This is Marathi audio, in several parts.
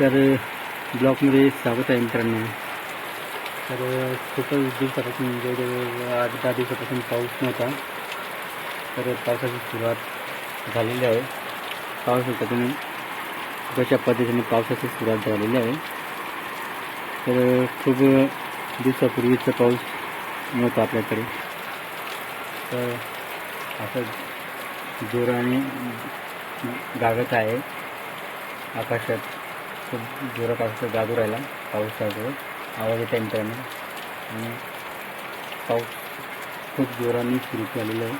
तर ब्लॉकमध्ये स्वागत आहे मित्रांनो. तर खूपच दिवसापासून जवळजवळ आठ दहा दिवसापासून पाऊस नव्हता. तर पावसाची सुरुवात झालेली आहे. पाऊस होता तुम्ही कशा पद्धतीने पावसाची सुरुवात झालेली आहे. तर खूप दिवसापूर्वीचा पाऊस नव्हता आपल्याकडे. तर असं जोराने गागत आहे आकाशात. खूप जोरात जादू गाजू राहिला पावसाचा आवाज येत आहे मित्रांनो. आणि पाऊस खूप जोराने सुरू झालेलं आहे.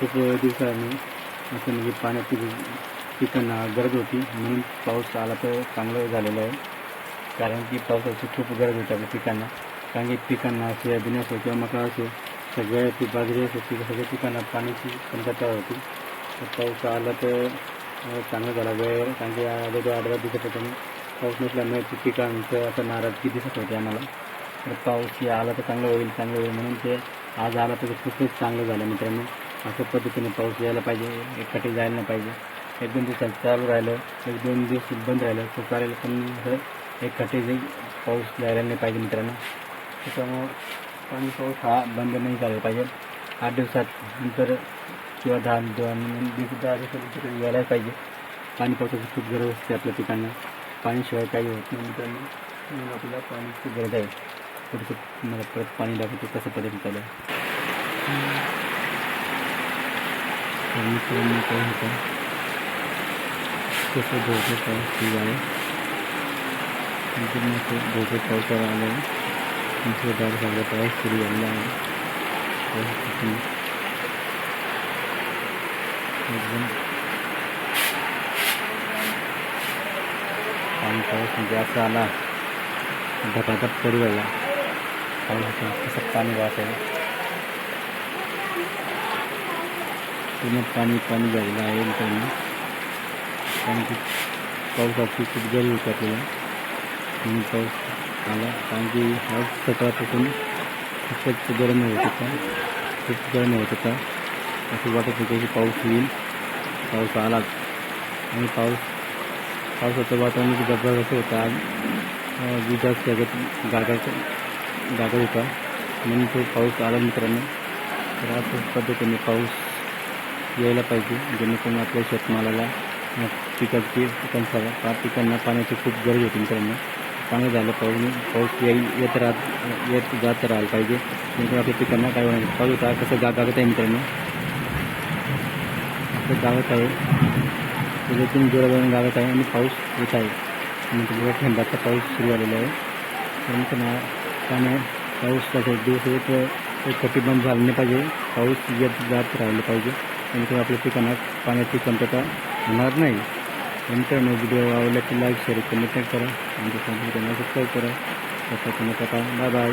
खूप दिवसांनी असं म्हणजे पाण्याची पिकांना गरज होती. म्हणून पाऊस आला तर चांगलं झालेलं आहे. कारण की पावसाची खूप गरज होती आपल्या पिकांना. कारण की पिकांना सोयाबीन असो किंवा मका असो सगळ्या ती बाजरी असो सगळ्या पिकांना पाण्याची कमतरता होती. तर पाऊस आला तर हो, चांगलं झाला. वेळ कारण की अगोदर दिसत दहा मी. पाऊस नसल्यामुळे ते पिकांचं असं नाराजगी दिसत होती आम्हाला. तर पाऊस हे आला तर चांगलं होईल चांगलं होईल म्हणून ते आज आला तर खूपच चांगलं झालं मित्रांनो. अशा पद्धतीने पाऊस यायला पाहिजे एकखटी जायला नाही पाहिजे. एक दोन दिवसात चालू राहिलं एक दोन दिवस बंद राहिलं तर चालेल पण असं जाईल पाऊस जायला नाही पाहिजे मित्रांनो. त्याच्यामुळं पाणी पाऊस हा बंद नाही झाला पाहिजे. आठ दिवसात नंतर किंवा दिवसात तरी यायला पाहिजे. पाणी पावसाची खूप गरज असते आपल्या पिकांना. पाणीशिवाय काही होत नाही मित्रांनो. म्हणून आपल्याला पाण्याची गरज आहे. थोडंसं मला परत पाणी दाखवतो कसं पद्धतीने चालू कसं धोके पाऊस आहे? पूर्ण असं धोके आहे मुसळधार सगळा पाऊस सुरू झालेला आहे. पाणी पाऊस म्हणजे असं आला धपाधप पडू राहिला पाऊस कसं पाणी वाहत आहे पूर्ण पाणी पाणी झालेलं आहे मित्रांनो कारण की पावसाची खूप गरज होती आपल्याला म्हणून पाऊस आला कारण की आज सकाळपासून खूपच गरम होत होता खूप गरम होत होता असं वाटत होतं की पाऊस येईल पाऊस आलाच आणि पाऊस पावसाचं वातावरण खूप जबरदस्त होतं. आज अं, विजा सगळ्यात गागायचं होता. म्हणून तो पाऊस आला मित्रांनो. तर अशाच पद्धतीने पाऊस यायला पाहिजे. जेणेकरून आपल्या शेतमालाला पिकांची पिकाची पिकांचा पा पिकांना पाण्याची खूप गरज होती मित्रांनो. चांगलं झालं. पाऊस पाऊस येईल येत राहत येत जात राहायला पाहिजे. जेणेकरून आपल्या पिकांना काय होणार? पाऊस होता कसं गा गागत आहे मित्रांनो? असं गागत आहे. त्याच्यातून जोराजोराने गागत आहे आणि पाऊस येत आहे. आणि तुझ्या थंडाचा पाऊस सुरू झालेला आहे. परंतु ना त्यामुळे पाऊस त्याचा दिवस येत एक कटी झाला नाही पाहिजे. पाऊस येत जात राहिलं पाहिजे. जेणेकरून आपल्या पिकांना पाण्याची कमतरता होणार नाही. मित्रांनो व्हिडिओ आवडला की लाईक शेअर कमेंट करा. आमच्या सबस्क्राईब करा. त्याचा बाय बाय